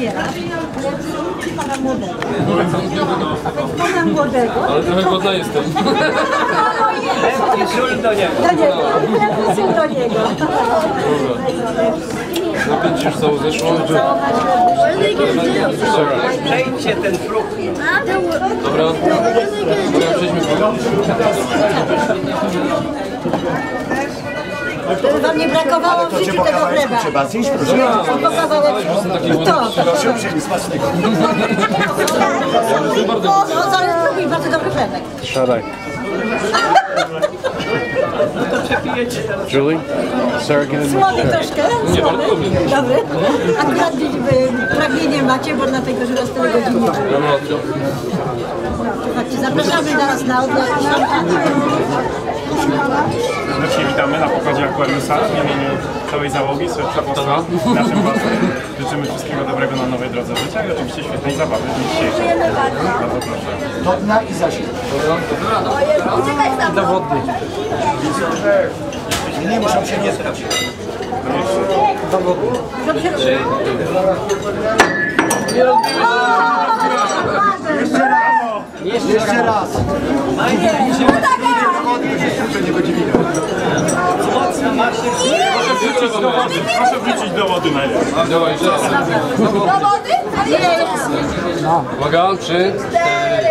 zbiera. Czy pana młodego? Pana młodego. Ale trochę głodna jestem. I żul do niego. Do niego. Prepusu do niego. Na pięć już cało zeszło. Przejdźcie ten frukt. Dobra. Dobra, przejdźmy wam nie brakowało w życiu tego chleba. Trzeba zjeść, proszę. Bardzo. No, bardzo dobry chlebek. Siadaj. Julie? Sarah, get in Słody troszkę. Słody. dobry. Akurat pragnienie macie, bo dlatego, że was tyle godzin zapraszamy zaraz na obiad. Pokładzie Aquariusa w imieniu całej załogi, Kapitana. naszym własnym. Życzymy wszystkiego dobrego na nowej drodze życia i oczywiście świetnej zabawy w dniu dzisiejszym. Bardzo proszę. Do dna i zasięg. Dowodny. Nie muszą się nie skać. Jeszcze raz. Że nie będzie widać. Proszę wrócić do wody najlepiej. Dawaj, jeszcze raz. Do wody? Ale jeszcze raz. Uwaga, trzy. Cztery.